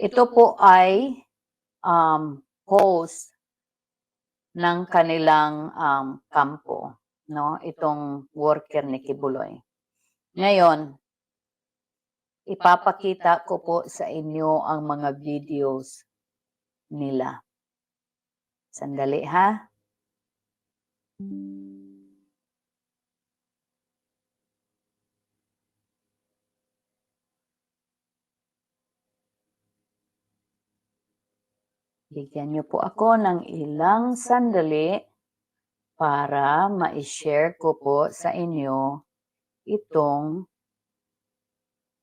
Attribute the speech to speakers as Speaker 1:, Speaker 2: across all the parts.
Speaker 1: Ito po ay um, host ng kanilang um, kampo, no? Itong worker ni Kibuloy. Ngayon, ipapakita ko po sa inyo ang mga videos nila. Sandali ha. Bigyan niyo po ako ng ilang sandali para ma-share ko po sa inyo itong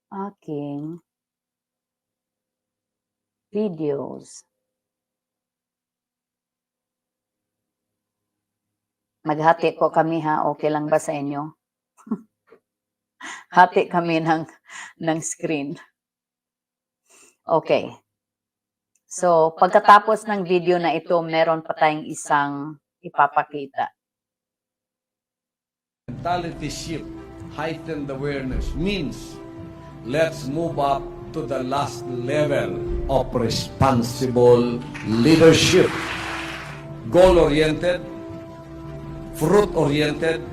Speaker 1: aking videos. Maghati po kami ha, okay lang ba sa inyo? Hati kami ng, ng screen. Okay. So, pagkatapos ng video na ito, meron pa tayong isang ipapakita.
Speaker 2: mentality shift, heightened awareness means let's move up to the last level of responsible leadership. Goal-oriented, fruit-oriented,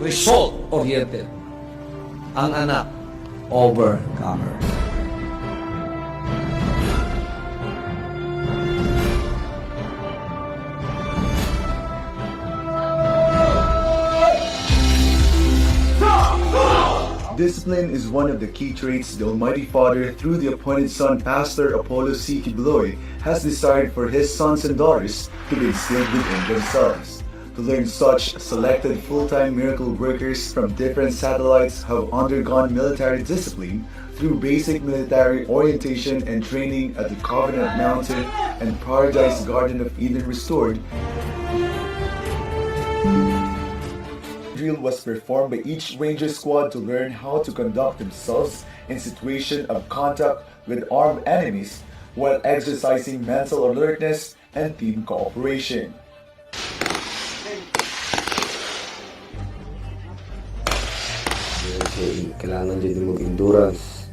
Speaker 2: result-oriented. Ang anak, overcomer.
Speaker 3: Discipline is one of the key traits the Almighty Father, through the appointed Son, Pastor Apollo C. Kibuloy, has desired for his sons and daughters to be instilled within themselves. To learn such, selected full-time miracle workers from different satellites have undergone military discipline through basic military orientation and training at the Covenant Mountain and Paradise Garden of Eden Restored drill was performed by each ranger squad to learn how to conduct themselves in situation of contact with armed enemies while exercising mental alertness and team cooperation.
Speaker 4: Kailangan din mo endurance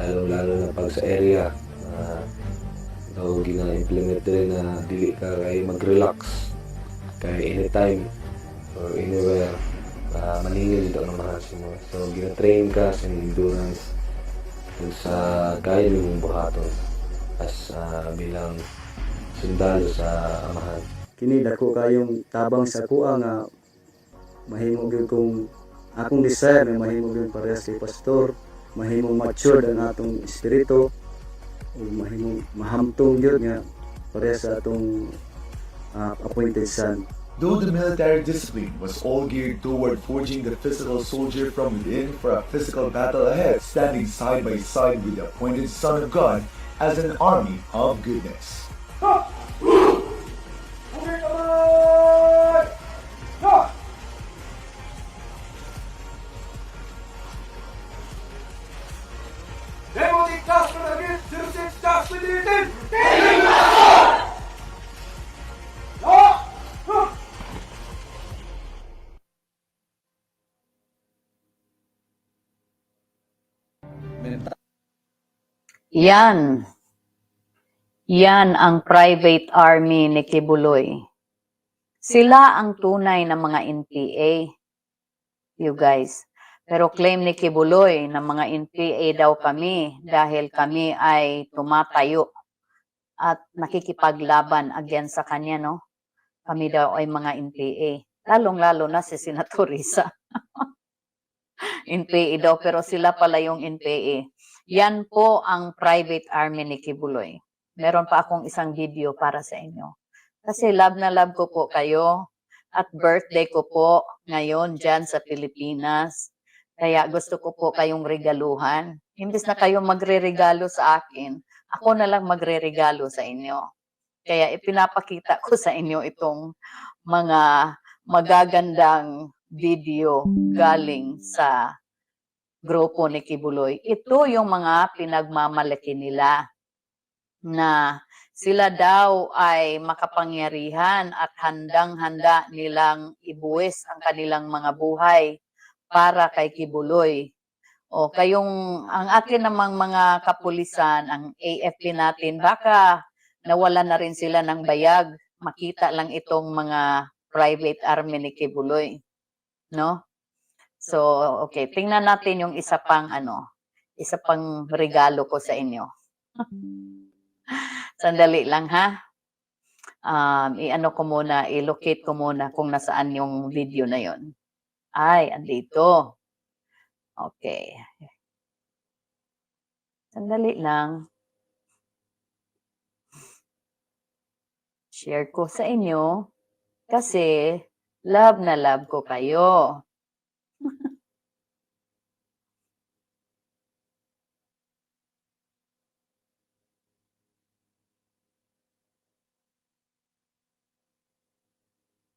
Speaker 4: lalo-lalo na pag sa area na daw gina-implement rin na dili ka kay mag-relax kay anytime or anywhere uh, maningil dito ang mahal mo so gina-train ka sa endurance kung sa kaya mong buhaton as ah, bilang sundalo sa amahan.
Speaker 5: Kini dako kayong tabang sa kuha nga mahimo gyud kung akong desire nga mahimo gyud parehas kay pastor mahimong matured ang atong espiritu o mahimong mahamtong gyud nga parehas sa atong ah, appointed son
Speaker 3: Though the military discipline was all geared toward forging the physical soldier from within for a physical battle ahead, standing side by side with the appointed Son of God as an army of goodness.
Speaker 2: Demonic Task Force 06 Task Force
Speaker 1: Yan. Yan ang private army ni Kibuloy. Sila ang tunay na mga NPA. You guys. Pero claim ni Kibuloy na mga NPA daw kami dahil kami ay tumatayo at nakikipaglaban against sa kanya, no? Kami daw ay mga NPA. Lalong-lalo na si Senator Risa. NPA daw, pero sila pala yung NPA. Yan po ang private army ni Kibuloy. Meron pa akong isang video para sa inyo. Kasi love na love ko po kayo at birthday ko po ngayon dyan sa Pilipinas. Kaya gusto ko po kayong regaluhan. Imbis na kayo magre-regalo sa akin, ako na lang magre-regalo sa inyo. Kaya ipinapakita ko sa inyo itong mga magagandang video galing sa grupo ni Kibuloy. Ito yung mga pinagmamalaki nila na sila daw ay makapangyarihan at handang-handa nilang ibuwis ang kanilang mga buhay para kay Kibuloy O kayong, ang akin namang mga kapulisan, ang AFP natin, baka nawala na rin sila ng bayag. Makita lang itong mga private army ni Kibuloy. No? So, okay. Tingnan natin yung isa pang ano, isa pang regalo ko sa inyo. Sandali lang ha. Um, i-ano ko muna, i-locate ko muna kung nasaan yung video na yon. Ay, andito. Okay. Sandali lang. Share ko sa inyo kasi love na love ko kayo.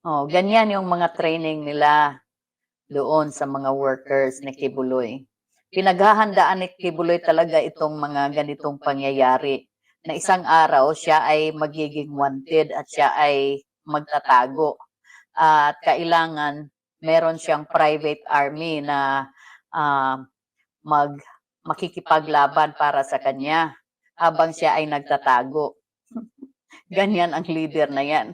Speaker 1: Oh, ganyan yung mga training nila doon sa mga workers ni Kibuloy. Pinaghahandaan ni Kibuloy talaga itong mga ganitong pangyayari na isang araw siya ay magiging wanted at siya ay magtatago. At kailangan meron siyang private army na ah, mag makikipaglaban para sa kanya habang siya ay nagtatago. Ganyan ang leader na yan.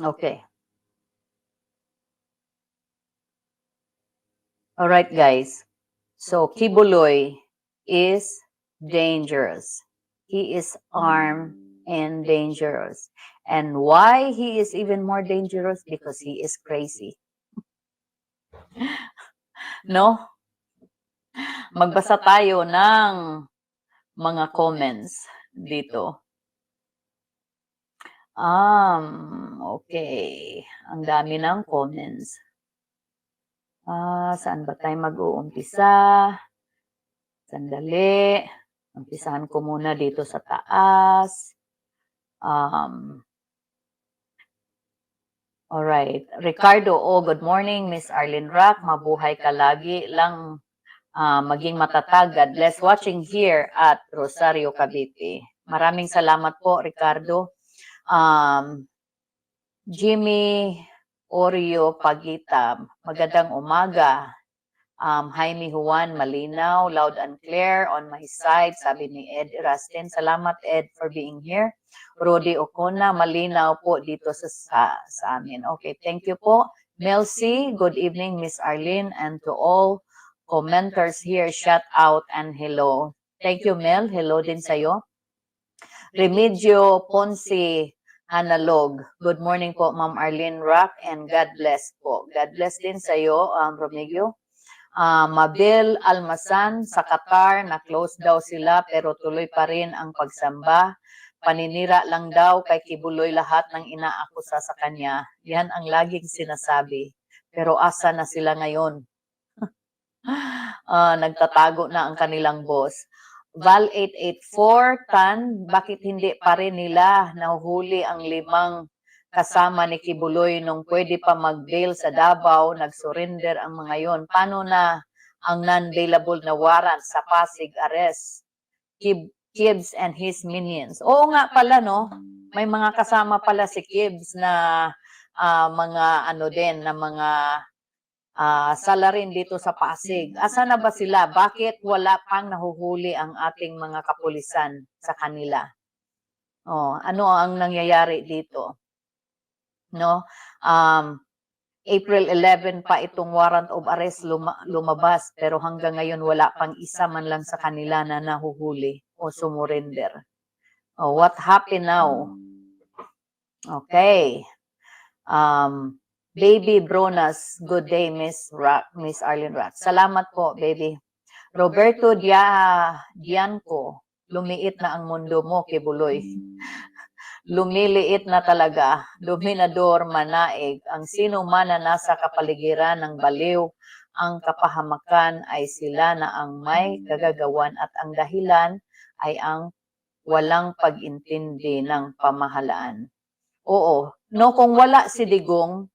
Speaker 1: Okay. All right, guys. So Kibuloy is dangerous. He is armed and dangerous. And why he is even more dangerous? Because he is crazy. no? Magbasa tayo ng mga comments dito. Um, okay. Ang dami ng comments. Ah, saan ba tayo mag-uumpisa? Sandali. Umpisahan ko muna dito sa taas. Um, all right. Ricardo, oh, good morning, Miss Arlene Rock. Mabuhay ka lagi lang ah, maging matatag. God bless watching here at Rosario Cavite. Maraming salamat po, Ricardo. Um, Jimmy Oreo Pagita, magandang umaga. Um, Jaime Juan Malinaw, loud and clear on my side, sabi ni Ed Erastin. Salamat Ed for being here. Rodi Ocona, malinaw po dito sa, sa, sa amin. Okay, thank you po. Mel good evening Miss Arlene and to all commenters here, shout out and hello. Thank you Mel, hello din sa'yo. Remigio Ponce Analog. Good morning po, Ma'am Arlene Rock, and God bless po. God bless din sa iyo, um, Romegio. Ah, Mabel Almasan sa Qatar, na-close daw sila pero tuloy pa rin ang pagsamba. Paninira lang daw kay Kibuloy lahat ng inaakusa sa kanya. Yan ang laging sinasabi. Pero asa na sila ngayon? Ah, nagtatago na ang kanilang boss. Val 884, Tan, bakit hindi pa rin nila nahuhuli ang limang kasama ni Kibuloy nung pwede pa mag-bail sa Davao, nag-surrender ang mga yon. Paano na ang non-bailable na warrant sa Pasig arrest? Kib Kibbs and his minions. Oo nga pala, no? May mga kasama pala si Kibbs na ah, mga ano din, na mga ah, salarin dito sa Pasig. Asa na ba sila? Bakit wala pang nahuhuli ang ating mga kapulisan sa kanila? Oh, ano ang nangyayari dito? No? Um, April 11 pa itong warrant of arrest luma- lumabas pero hanggang ngayon wala pang isa man lang sa kanila na nahuhuli o sumurrender. Oh, what happened now? Okay. Um, Baby Bronas, good day, Miss Rock, Miss Arlene Rock. Salamat po, baby. Roberto Dia Dianco, lumiit na ang mundo mo, Kibuloy. Lumiliit na talaga, dominador, manaig, ang sino man na nasa kapaligiran ng baliw ang kapahamakan ay sila na ang may kagagawan at ang dahilan ay ang walang pag-intindi ng pamahalaan. Oo, no kung wala si Digong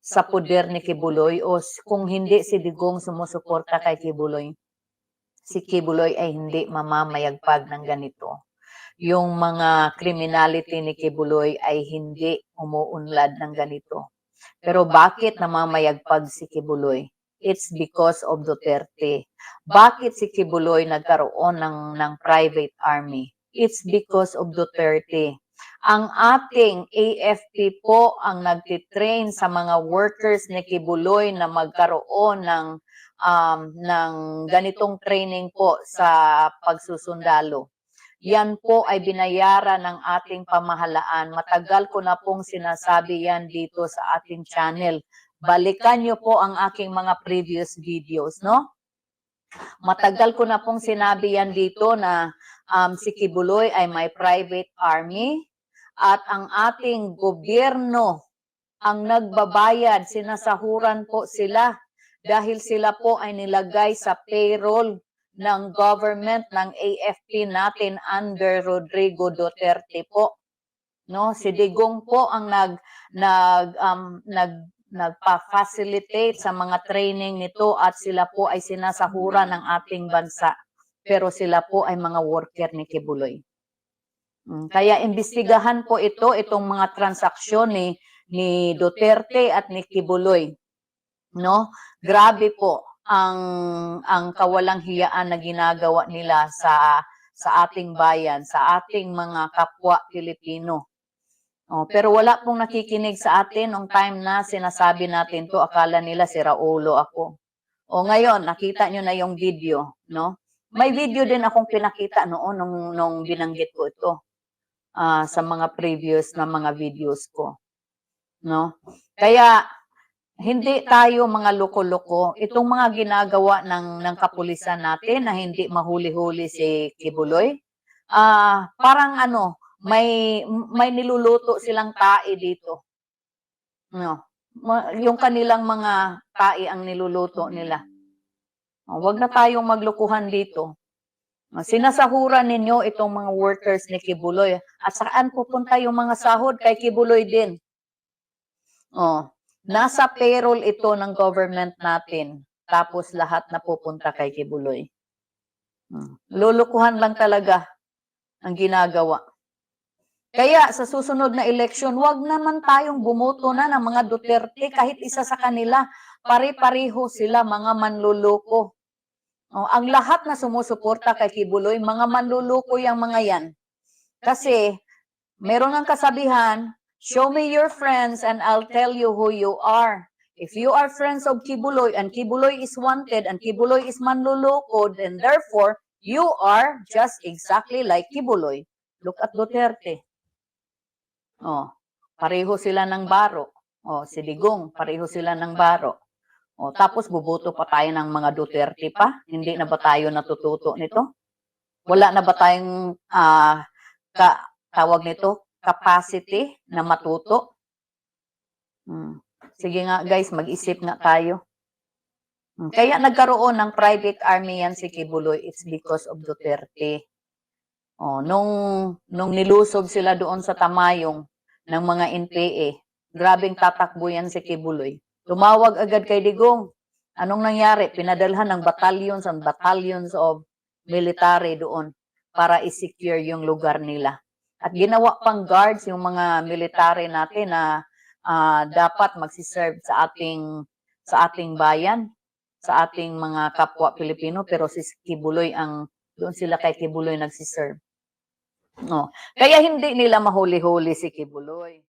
Speaker 1: sa poder ni Kibuloy o kung hindi si Digong sumusuporta kay Kibuloy, si Kibuloy ay hindi mamamayagpag ng ganito. Yung mga criminality ni Kibuloy ay hindi umuunlad ng ganito. Pero bakit namamayagpag si Kibuloy? It's because of Duterte. Bakit si Kibuloy nagkaroon ng, ng private army? It's because of Duterte. Ang ating AFP po ang nagtitrain sa mga workers ni Kibuloy na magkaroon ng um, ng ganitong training po sa pagsusundalo. Yan po ay binayaran ng ating pamahalaan. Matagal ko na pong sinasabi yan dito sa ating channel. Balikan nyo po ang aking mga previous videos, no? Matagal ko na pong sinabi yan dito na um, si Kibuloy ay may private army at ang ating gobyerno ang nagbabayad, sinasahuran po sila dahil sila po ay nilagay sa payroll ng government ng AFP natin under Rodrigo Duterte po. No, si Digong po ang nag nag um, nag nagpa-facilitate sa mga training nito at sila po ay sinasahuran ng ating bansa. Pero sila po ay mga worker ni Kibuloy. Mm, Kaya imbestigahan po ito, itong mga transaksyon ni, ni Duterte at ni Kibuloy. No? Grabe po ang ang kawalang hiyaan na ginagawa nila sa sa ating bayan, sa ating mga kapwa Pilipino. Oh, pero wala pong nakikinig sa atin nung time na sinasabi natin to, akala nila si Raulo ako. O ngayon, nakita nyo na yung video, no? May video din akong pinakita noon nung, nung binanggit ko ito ah, sa mga previous na mga videos ko. No? Kaya hindi tayo mga loko-loko. Itong mga ginagawa ng ng kapulisan natin na hindi mahuli-huli si Kibuloy, ah parang ano, may may niluluto silang tae dito. No. Yung kanilang mga tae ang niluluto nila. Huwag na tayong maglukuhan dito. Ah, Sinasahuran ninyo itong mga workers ni Kibuloy. At saan pupunta yung mga sahod kay Kibuloy din? Oh, nasa payroll ito ng government natin. Tapos lahat na pupunta kay Kibuloy. Hmm. Lulukuhan lang talaga ang ginagawa. Kaya sa susunod na eleksyon, wag naman tayong bumoto na ng mga Duterte kahit isa sa kanila. Pare-pareho sila mga manluloko. Oh, ang lahat na sumusuporta kay Kibuloy, mga manluloko yung mga yan. Kasi meron ang kasabihan, show me your friends and I'll tell you who you are. If you are friends of Kibuloy and Kibuloy is wanted and Kibuloy is manluloko, then therefore, you are just exactly like Kibuloy. Look at Duterte. Oh, pareho sila ng baro. Oh, si Digong, pareho sila ng baro. O, tapos bubuto pa tayo ng mga Duterte pa? Hindi na ba tayo natututo nito? Wala na ba tayong ah, ka, tawag nito, capacity na matuto? Hmm. Sige nga guys, mag-isip nga tayo. Hmm. Kaya nagkaroon ng private army yan si Kibuloy, it's because of Duterte. Oh, nung, nung nilusob sila doon sa Tamayong ng mga NPA, grabing tatakbo yan si Kibuloy. Tumawag agad kay Digong. Anong nangyari? Pinadalhan ng battalions and battalions of military doon para i-secure yung lugar nila. At ginawa pang guards yung mga military natin na ah, dapat magsiserve sa ating sa ating bayan, sa ating mga kapwa Pilipino, pero si Kibuloy ang doon sila kay Kibuloy nagsiserve. No. Kaya hindi nila mahuli-huli si Kibuloy.